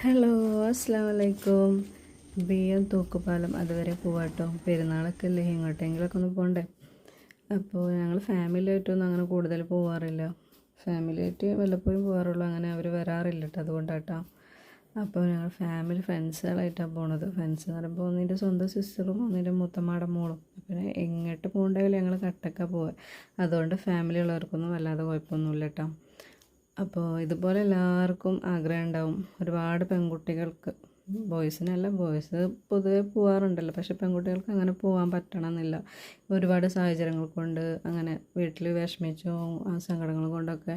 Hello അസ്സാം വലൈക്കും ബിയം തൂക്കുപാലം അതുവരെ പോവാട്ടോ. പെരുന്നാളൊക്കെ അല്ലേ? എങ്ങോട്ടെങ്കിലൊക്കെ ഒന്ന് പോകണ്ടേ അപ്പോൾ ഞങ്ങൾ ഫാമിലി ആയിട്ടൊന്നും അങ്ങനെ കൂടുതൽ പോവാറില്ല. ഫാമിലി ആയിട്ട് വല്ലപ്പോഴും പോകാറുള്ളൂ അങ്ങനെ അവർ വരാറില്ല കേട്ടോ അതുകൊണ്ടാട്ടോ. അപ്പോൾ ഞങ്ങൾ ഫാമിലി ഫ്രണ്ട്സുകളായിട്ടാണ് പോണത്. ഫ്രണ്ട്സ് എന്ന് പറയുമ്പോൾ ഒന്നിന്റെ സ്വന്തം സിസ്റ്ററും ഒന്നിന്റെ മുത്തമ്മയുടെ മോളും. പിന്നെ എങ്ങോട്ട് പോകണ്ടെങ്കിലും ഞങ്ങൾ കട്ടക്ക പോവുക അതുകൊണ്ട് ഫാമിലി ഉള്ളവർക്കൊന്നും വല്ലാതെ കുഴപ്പമൊന്നുമില്ല കേട്ടോ അപ്പോൾ ഇതുപോലെ എല്ലാവർക്കും ആഗ്രഹം ഉണ്ടാവും. ഒരുപാട് പെൺകുട്ടികൾക്ക് ബോയ്സിനല്ല ബോയ്സ് പൊതുവെ പോവാറുണ്ടല്ലോ. പക്ഷെ പെൺകുട്ടികൾക്ക് അങ്ങനെ പോകാൻ പറ്റണമെന്നില്ല. ഒരുപാട് സാഹചര്യങ്ങൾ കൊണ്ട് അങ്ങനെ വീട്ടിൽ വിഷമിച്ചോ ആ സങ്കടങ്ങൾ കൊണ്ടൊക്കെ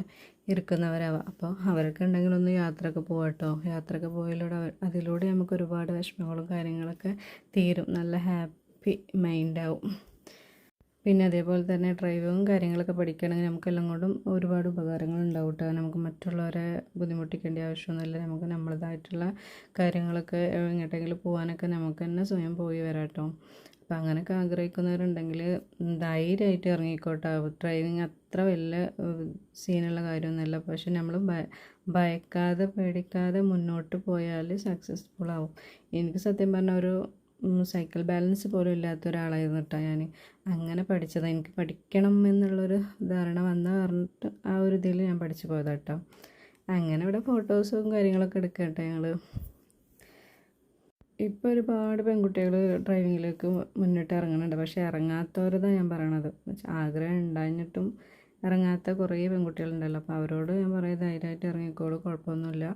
ഇരിക്കുന്നവരാവാം. അപ്പോൾ അവരൊക്കെ ഉണ്ടെങ്കിൽ ഒന്ന് യാത്രയൊക്കെ പോകട്ടോ യാത്രയൊക്കെ പോയതിലൂടെ അവർ അതിലൂടെ നമുക്ക് ഒരുപാട് വിഷമങ്ങളും കാര്യങ്ങളൊക്കെ തീരും. നല്ല ഹാപ്പി മൈൻഡാവും പിന്നെ അതേപോലെ തന്നെ ഡ്രൈവിങ്ങും കാര്യങ്ങളൊക്കെ പഠിക്കുകയാണെങ്കിൽ നമുക്കെല്ലാം കൊണ്ടും ഒരുപാട് ഉപകാരങ്ങൾ ഉണ്ടാവും കേട്ടോ നമുക്ക് മറ്റുള്ളവരെ ബുദ്ധിമുട്ടിക്കേണ്ട ആവശ്യമൊന്നുമില്ല. നമുക്ക് നമ്മളതായിട്ടുള്ള കാര്യങ്ങളൊക്കെ എങ്ങോട്ടെങ്കിലും പോകാനൊക്കെ നമുക്ക് തന്നെ സ്വയം പോയി വരാം കേട്ടോ അപ്പം അങ്ങനെയൊക്കെ ആഗ്രഹിക്കുന്നവരുണ്ടെങ്കിൽ ധൈര്യമായിട്ട് ഇറങ്ങിക്കോട്ടെ. ഡ്രൈവിങ് അത്ര വലിയ സീനുള്ള കാര്യമൊന്നുമല്ല. പക്ഷെ നമ്മൾ ഭയക്കാതെ പേടിക്കാതെ മുന്നോട്ട് പോയാൽ സക്സസ്ഫുൾ ആവും. എനിക്ക് സത്യം പറഞ്ഞ ഒരു സൈക്കിൾ ബാലൻസ് പോലും ഇല്ലാത്ത ഒരാളായിരുന്നു കേട്ടോ ഞാൻ അങ്ങനെ പഠിച്ചത്. എനിക്ക് പഠിക്കണം എന്നുള്ളൊരു ധാരണ വന്ന പറഞ്ഞിട്ട് ആ ഒരു ഇതിൽ ഞാൻ പഠിച്ചു പോയതാണ് കേട്ടോ അങ്ങനെ ഇവിടെ ഫോട്ടോസും കാര്യങ്ങളൊക്കെ എടുക്കട്ടെ ഞങ്ങൾ ഇപ്പോൾ ഒരുപാട് പെൺകുട്ടികൾ ഡ്രൈവിങ്ങിലേക്ക് മുന്നിട്ട് ഇറങ്ങുന്നുണ്ട്. പക്ഷേ ഇറങ്ങാത്തവരതാണ് ഞാൻ പറയണത്. ആഗ്രഹം ഉണ്ടായിട്ടും ഇറങ്ങാത്ത കുറേ പെൺകുട്ടികളുണ്ടല്ലോ. അപ്പോൾ അവരോട് ഞാൻ പറയും ധൈര്യമായിട്ട് ഇറങ്ങിക്കോളൂ. കുഴപ്പമൊന്നുമില്ല.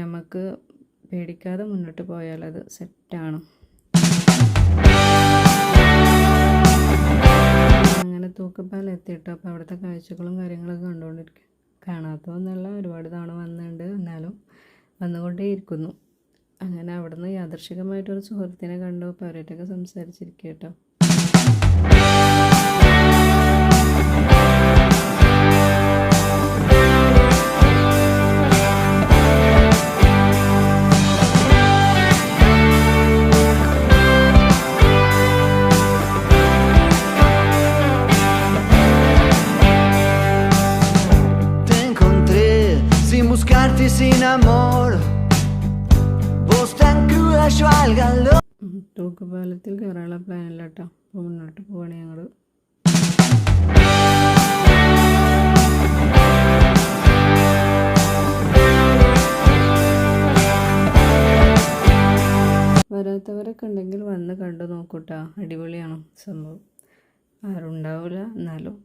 നമുക്ക് പേടിക്കാതെ മുന്നോട്ട് പോയാൽ അത് സെറ്റാണ് അങ്ങനെ തൂക്കപ്പാലം എത്തിയിട്ടോ? അപ്പോൾ അവിടുത്തെ കാഴ്ചകളും കാര്യങ്ങളൊക്കെ കണ്ടുകൊണ്ടിരിക്കും കാണാത്തതെന്നല്ല ഒരുപാട് തവണ വന്നിട്ടുണ്ട് എന്നാലും വന്നുകൊണ്ടേ ഇരിക്കുന്നു അങ്ങനെ അവിടുന്ന് യാദർശികമായിട്ടൊരു സുഹൃത്തിനെ കണ്ടു അപ്പോൾ അവരായിട്ടൊക്കെ സംസാരിച്ചിരിക്കുക കേട്ടോ. Sin amor. Vos tan cruda, yo al galón. തൂക്കുപാലത്തിൽ കയറാനുള്ള പ്ലാനില്ല കേട്ടോ അപ്പോൾ മുന്നോട്ട് പോവാണ് ഞങ്ങൾ വരാത്തവരൊക്കെ ഉണ്ടെങ്കിൽ വന്ന് കണ്ടു നോക്കൂട്ടാ അടിപൊളിയാണ് സംഭവം ആരുണ്ടാവില്ല എന്നാലും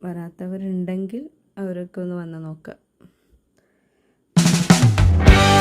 വരാത്തവരുണ്ടെങ്കിൽ അവരൊക്കെ ഒന്ന് വന്ന് നോക്കുക